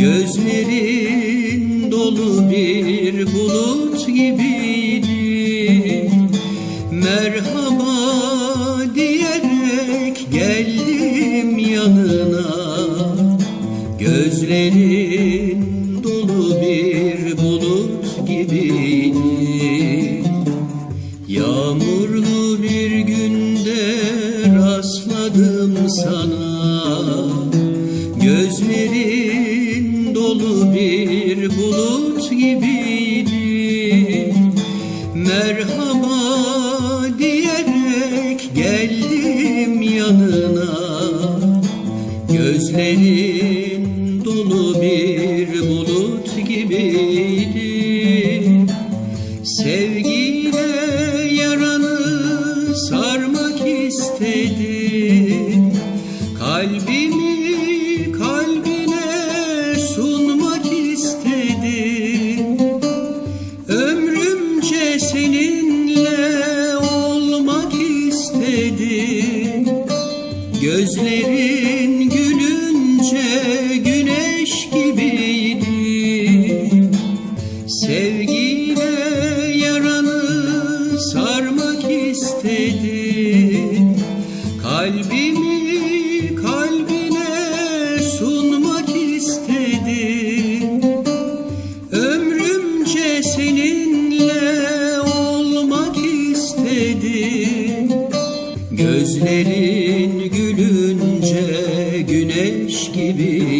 Gözlerin dolu bir bulut gibiydi Merhaba diyerek geldim yanına. Gözlerin dolu bir bulut gibiydi Merhaba diyerek geldim yanına. Gözlerin dolu bir bulut gibiydi. Sevgiyle yaranı sarmak istedim Gözlerin gülünce güneş gibiydi. Sevgiyle yaranı sarmak istedim Kalbimi Gözlerin gülünce güneş gibiydi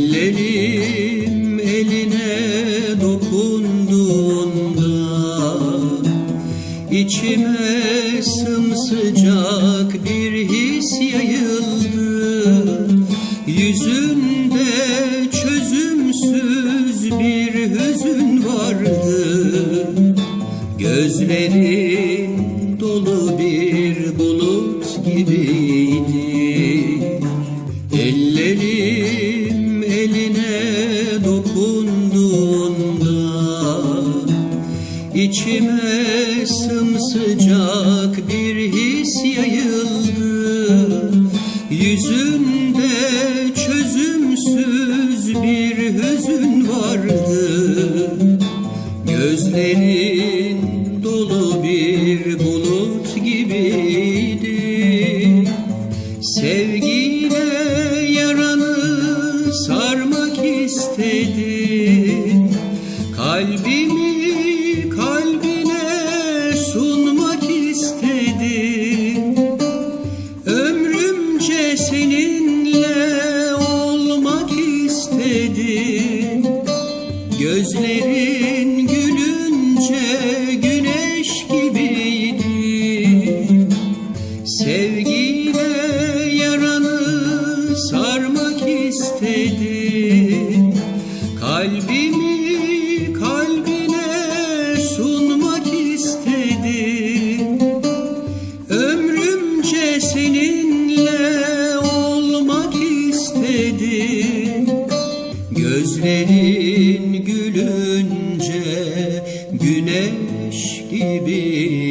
Ellerim eline dokunduğunda içime sımsıcak bir his yayıldı Yüzünde çözümsüz bir hüzün vardı. Gözlerin sımsıcak bir his yayıldı. Yüzünde çözümsüz bir hüzün vardı. Gözlerin seninle olmak istedim. Gözlerin gülünce güneş gibiydi. Sevgiyle yaranı sarmak istedim. Kalbimi gülünce güneş gibi